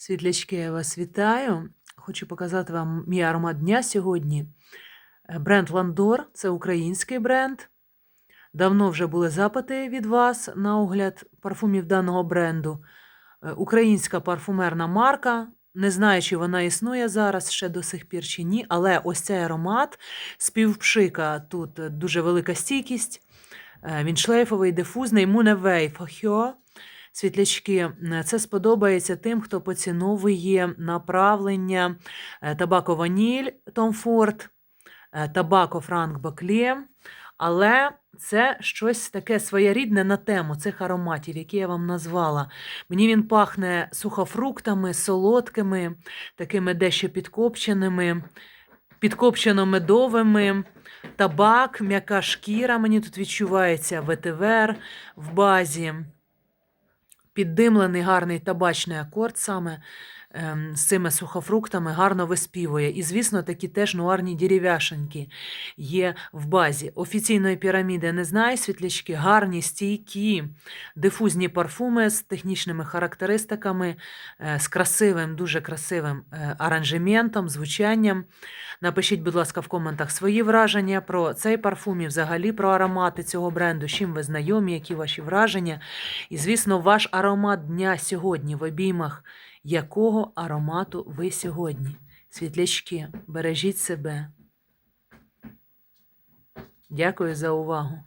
Світлячки, я вас вітаю. Хочу показати вам мій аромат дня сьогодні. Е, Бренд Ландор це український бренд. Давно вже були запити від вас на огляд парфумів даного бренду. Е, Українська парфумерна марка. Не знаю, чи вона існує зараз ще до сих пір чи ні, але ось цей аромат співпшика. Тут дуже велика стійкість. Е, Він шлейфовий, дифузний, Муневей Фахьо. Світлячки, це сподобається тим, хто поціновує направлення е, табако ваніль Том Форд, е, табако Франк Баклє, але це щось таке своєрідне на тему цих ароматів, які я вам назвала. Мені він пахне сухофруктами, солодкими, такими дещо підкопченими, підкопчено-медовими. Табак, м'яка шкіра, мені тут відчувається ветивер в базі піддимлений гарний табачний акорд саме з цими сухофруктами гарно виспівує. І, звісно, такі теж нуарні дерев'яшеньки є в базі. Офіційної піраміди не знаю, світлячки, гарні, стійкі, дифузні парфуми з технічними характеристиками, е, з красивим, дуже красивим е, аранжементом, звучанням. Напишіть, будь ласка, в коментах свої враження про цей парфум і взагалі про аромати цього бренду, з чим ви знайомі, які ваші враження. І, звісно, ваш аромат дня сьогодні, в обіймах якого аромату ви сьогодні. Світлячки, бережіть себе. Дякую за увагу.